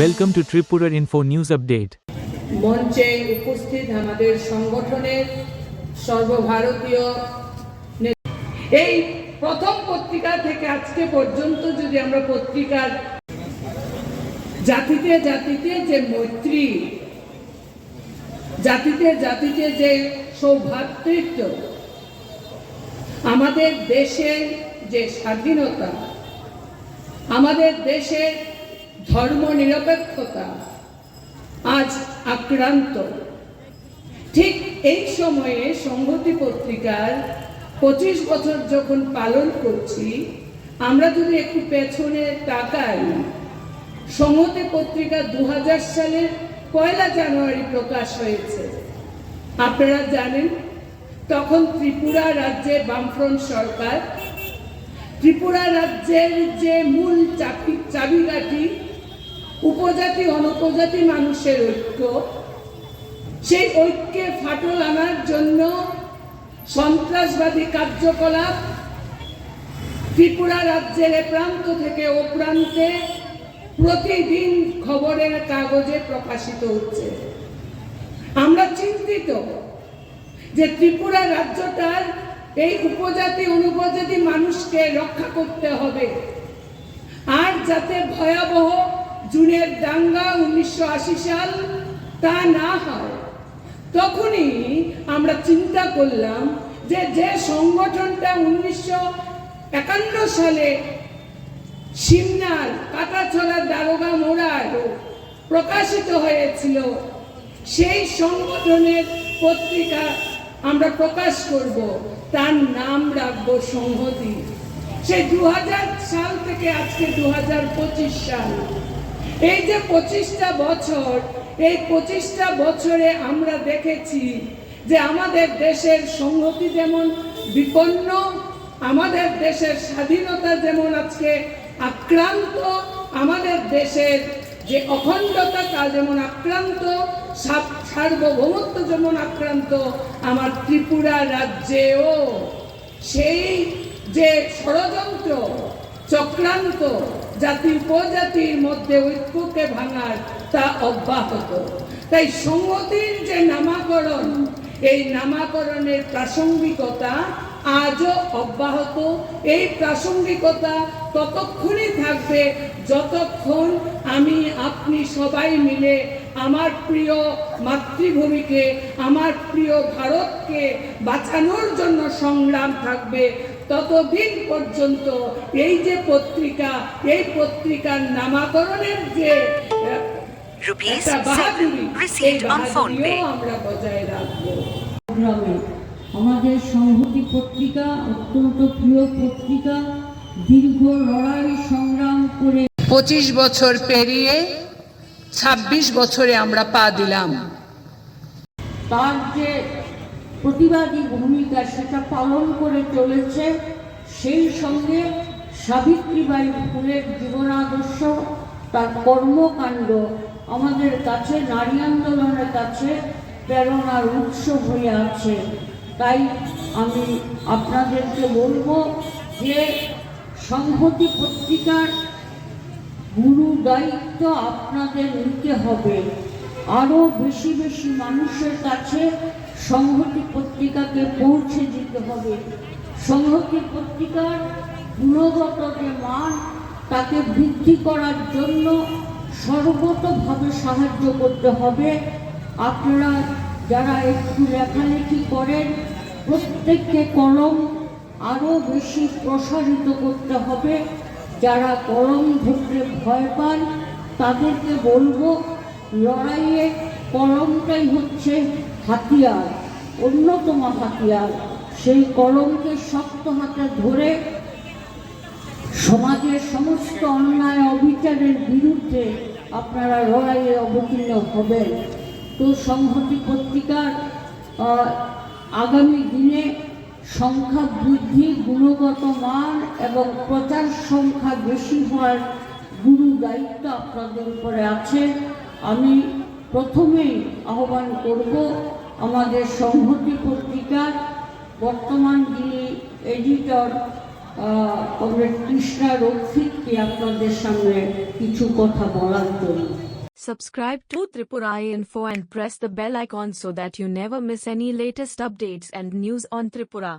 Welcome to Tripura Info News Update. মঞ্চে উপস্থিত আমাদের সংগঠনের সর্বভারতীয় এই প্রথম পত্রিকা থেকে আজকে পর্যন্ত যদি আমরা পত্রিকার জাতিতে জাতিতে যে মৈত্রী, জাতিতে জাতিতে যে সৌভ্রাতৃত্ব আমাদের দেশের যে স্বাধীনতা, আমাদের দেশের ধর্ম নিরপেক্ষতা আজ আক্রান্ত। ঠিক এই সময়ে সংহতি পত্রিকার পঁচিশ বছর যখন পালন করছি, আমরা যদি একটু পেছনে তাকাই, সংহতি পত্রিকা দু হাজার সালের পয়লা জানুয়ারি প্রকাশ হয়েছে। আপনারা জানেন, তখন ত্রিপুরা রাজ্যে বামফ্রন্ট সরকার, ত্রিপুরা রাজ্যের যে মূল চাবি চাবিকাঠি উপজাতি, অনুপজাতি মানুষের ঐক্য। সেই ঐক্যে ফাটল আনার জন্য সন্ত্রাসবাদী কার্যকলাপ ত্রিপুরা রাজ্যের এ প্রান্ত থেকে ও প্রান্তে প্রতিদিন খবরের কাগজে প্রকাশিত হচ্ছে। আমরা চিন্তিত যে ত্রিপুরা রাজ্যটার এই উপজাতি, অনুপজাতি মানুষকে রক্ষা করতে হবে। আর যাতে ভয়াবহ জুনের দাঙ্গা উনিশশো আশি সাল তা না হয়, তখনই আমরা চিন্তা করলাম যে যে সংগঠনটা উনিশশো একান্ন সালে সিমনার কাটাছড়া দারোগা মোড়ার প্রকাশিত হয়েছিল, সেই সংগঠনের পত্রিকা আমরা প্রকাশ করব, তার নাম রাখব সংহতি। সেই দু সাল থেকে আজকে দু হাজার পঁচিশ সাল। এই যে পঁচিশটা বছর, এই পঁচিশটা বছরে আমরা দেখেছি যে আমাদের দেশের সংহতি যেমন বিপন্ন, আমাদের দেশের স্বাধীনতা যেমন আজকে আক্রান্ত, আমাদের দেশের যে অখণ্ডতা তা যেমন আক্রান্ত সার্বভৌমত্ব যেমন আক্রান্ত, আমার ত্রিপুরা রাজ্যেও সেই যে ষড়যন্ত্র, চক্রান্ত জাতি উপজাতির মধ্যে ঐক্যকে ভাঙার তা অব্যাহত। তাই সংহতির যে নামাকরণ, এই নামাকরণের প্রাসঙ্গিকতা আজও অব্যাহত। এই প্রাসঙ্গিকতা ততক্ষণই থাকবে যতক্ষণ আমি আপনি সবাই মিলে আমার প্রিয় মাতৃভূমিকে, আমার প্রিয় ভারতকে বাঁচানোর জন্য সংগ্রাম থাকবে ততদিন পর্যন্ত এই যে পত্রিকা এই পত্রিকার নামাকরণের যে Rupees received on phone pay. আমাদের সংহতি পত্রিকা অত্যন্ত প্রিয় পত্রিকা দীর্ঘ লড়াই সংগ্রাম করে পঁচিশ বছর পেরিয়ে ছাব্বিশ বছরে আমরা পা দিলাম তার যে প্রতিবাদী ভূমিকা সেটা পালন করে চলেছে। সেই সঙ্গে সাবিত্রীবাই ফুলের জীবনাদর্শ, তার কর্মকাণ্ড, আমাদের কাছে নারী আন্দোলনের কাছে প্রেরণার উৎস হয়ে আছে। তাই আমি আপনাদেরকে বলব যে সংহতি পত্রিকার গুরু দায়িত্ব আপনাদের নিতে হবে। আরও বেশি বেশি মানুষের কাছে সংহতি পত্রিকাকে পৌঁছে দিতে হবে। সংহতি পত্রিকার গুণগত যে মান তাকে বৃদ্ধি করার জন্য সর্বতভাবে সাহায্য করতে হবে। আপনারা যারা একটু লেখালেখি করেন, প্রত্যেককে কলম আরও বেশি প্রসারিত করতে হবে। যারা কলম ধরতে ভয় পান, তাদেরকে বলব, লড়াইয়ে কলমটাই হচ্ছে হাতিয়ার, অন্যতম হাতিয়ার। সেই কলমকে শক্ত হাতে ধরে সমাজের সমস্ত অন্যায় অবিচারের বিরুদ্ধে আপনারা লড়াইয়ে অবতীর্ণ হবেন। তো সংহতি পত্রিকার আগামী দিনে সংখ্যা বৃদ্ধি, গুণগত মান এবং প্রচার সংখ্যা বেশি হওয়ার গুরু দায়িত্ব আপনাদের উপরে আছে। আমি প্রথমেই আহ্বান করব আমাদের সংহতি পত্রিকার বর্তমান যিনি এডিটর কমরেড কৃষ্ণা রক্ষিতকে আপনাদের সামনে কিছু কথা বলার জন্য Subscribe to Tripura Info and press the bell icon so that you never miss any latest updates and news on Tripura.